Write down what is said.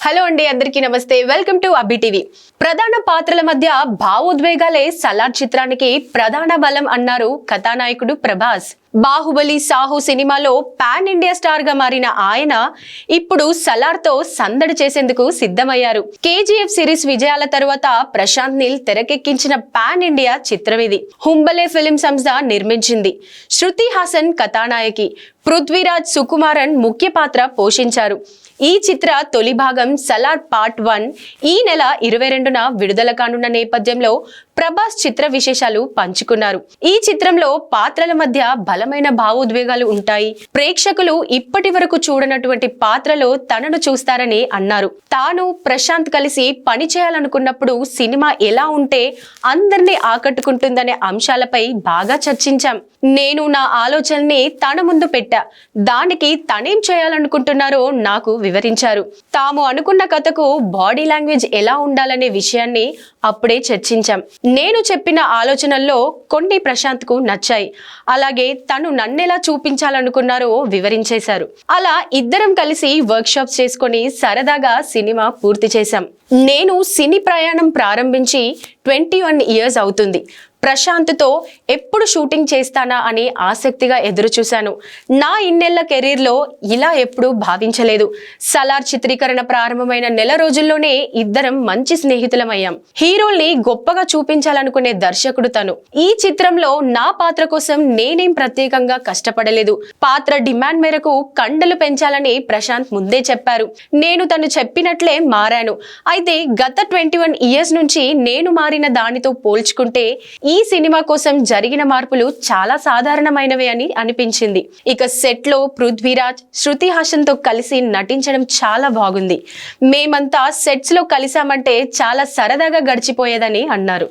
Hello అండి అందరికీ నమస్తే. Welcome to Abbi TV. ప్రధాన పాత్రల మధ్య భావోద్వేగాలే సలార్ చిత్రానికి ప్రధాన బలం అన్నారు కథానాయకుడు ప్రభాస్. బాహుబలి సాహు సినిమాలో పాన్ ఇండియా స్టార్గా మారిన ఆయన ఇప్పుడు సలార్తో సందడి చేసేందుకు సిద్ధమయ్యారు. కేజీఎఫ్ సిరీస్ విజయాల తరువాత ప్రశాంత్ నీల్ తెరకెక్కించిన పాన్ ఇండియా చిత్రం ఇది హుంబలే ఫిలిం సంస్థ నిర్మించింది. శృతి హాసన్ కథానాయకి. పృథ్వీరాజ్ సుకుమారన్ ముఖ్య పాత్ర పోషించారు. ఈ చిత్ర తొలి భాగం సలార్ పార్ట్ వన్ ఈ నెల ఇరవై రెండున విడుదల కానున్న నేపథ్యంలో ప్రభాస్ చిత్ర విశేషాలు పంచుకున్నారు. ఈ చిత్రంలో పాత్రల మధ్య బలమైన భావోద్వేగాలు ఉంటాయి. ప్రేక్షకులు ఇప్పటి వరకు చూడనటువంటి పాత్రలో తనను చూస్తారని అన్నారు. తాను ప్రశాంత్ కలిసి పని చేయాలనుకున్నప్పుడు సినిమా ఎలా ఉంటే అందరినీ ఆకట్టుకుంటుందనే అంశాలపై బాగా చర్చించాం. నేను నా ఆలోచనని తన ముందు పెట్టా. దానికి తనేం చేయాలనుకుంటున్నారో నాకు వివరించారు. తాము అనుకున్న కథకు బాడీ లాంగ్వేజ్ ఎలా ఉండాలనే విషయాన్ని అప్పుడే చర్చించాం. నేను చెప్పిన ఆలోచనల్లో కొన్ని ప్రశాంత్కు నచ్చాయి. అలాగే తను నన్నెలా చూపించాలనుకున్నారో వివరించేశారు. అలా ఇద్దరం కలిసి వర్క్షాప్ చేసుకొని సరదాగా సినిమా పూర్తి చేశాం. నేను సినీ ప్రయాణం ప్రారంభించి ట్వంటీ వన్ ఇయర్స్ అవుతుంది. ప్రశాంత్తో ఎప్పుడు షూటింగ్ చేస్తానా అని ఆసక్తిగా ఎదురుచూశాను. నా ఇన్నెళ్ళ కెరీర్లో ఇలా ఎప్పుడూ భావించలేదు. సలార్ చిత్రీకరణ ప్రారంభమైన నెల రోజుల్లోనే ఇద్దరం మంచి స్నేహితులమయ్యాం. హీరోల్ని గొప్పగా చూపించాలనుకునే దర్శకుడు తను. ఈ చిత్రంలో నా పాత్ర కోసం నేనేం ప్రత్యేకంగా కష్టపడలేదు. పాత్ర డిమాండ్ మేరకు కండలు పెంచాలని ప్రశాంత్ ముందే చెప్పారు. నేను తను చెప్పినట్లే మారాను. అయితే గత ట్వంటీ వన్ ఇయర్స్ నుంచి నేను మారిన దానితో పోల్చుకుంటే ఈ సినిమా కోసం జరిగిన మార్పులు చాలా సాధారణమైనవే అని అనిపించింది. ఇక సెట్లో పృథ్వీరాజ్ శృతి హాసన్తో కలిసి నటించడం చాలా బాగుంది. మేమంతా సెట్స్లో కలిసామంటే చాలా సరదాగా గడిచిపోయేదని అన్నారు.